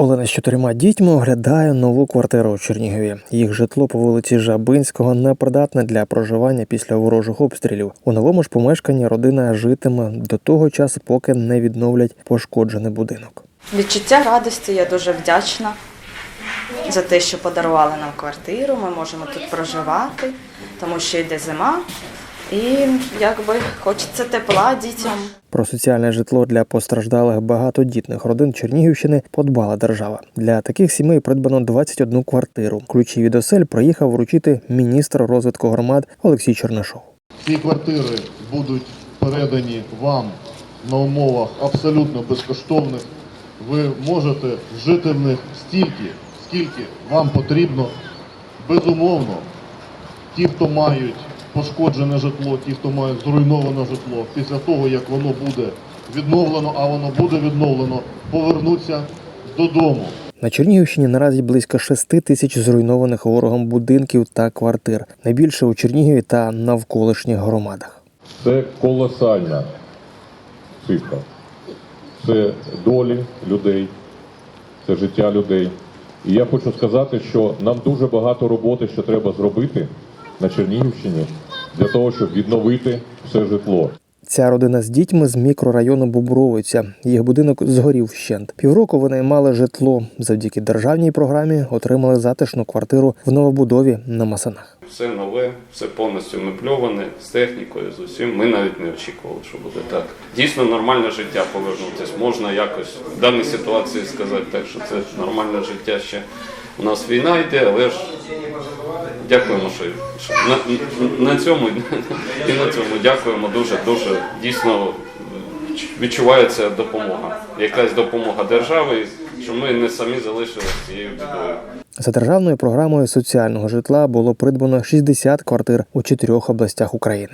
Олена з чотирма дітьми оглядає нову квартиру у Чернігові. Їх житло по вулиці Жабинського непридатне для проживання після ворожих обстрілів. У новому ж помешканні родина житиме до того часу, поки не відновлять пошкоджений будинок. Відчуття радості, я дуже вдячна за те, що подарували нам квартиру. Ми можемо тут проживати, тому що йде зима. І якби хочеться тепла дітям. Про соціальне житло для постраждалих багатодітних родин Чернігівщини подбала держава. Для таких сімей придбано 21 квартиру. Ключі від осель приїхав вручити міністр розвитку громад Олексій Чернишов. Ці квартири будуть передані вам на умовах абсолютно безкоштовних. Ви можете жити в них стільки, скільки вам потрібно. Безумовно, ті, хто мають пошкоджене житло, ті, хто мають зруйноване житло, після того, як воно буде відновлено, а воно буде відновлено, повернуться додому. На Чернігівщині наразі близько 6 тисяч зруйнованих ворогом будинків та квартир. Найбільше у Чернігові та навколишніх громадах. Це колосальна цифра. Це долі людей, це життя людей. І я хочу сказати, що нам дуже багато роботи, що треба зробити на Чернігівщині для того, щоб відновити все житло. Ця родина з дітьми з мікрорайону Бубровиця. Їх будинок згорів вщент. Півроку вони мали житло. Завдяки державній програмі отримали затишну квартиру в новобудові на Масанах. Все нове, все повністю мебльоване, з технікою, з усім. Ми навіть не очікували, що буде так. Дійсно нормальне життя повернутися. Можна якось в даній ситуації сказати так, що це нормальне життя ще. У нас війна йде, але ж дякуємо, що, на, на цьому і на цьому дякуємо дуже, дуже дійсно відчувається допомога. Якась допомога держави, що ми не самі залишилися цією бідою. За державною програмою соціального житла було придбано 60 квартир у чотирьох областях України.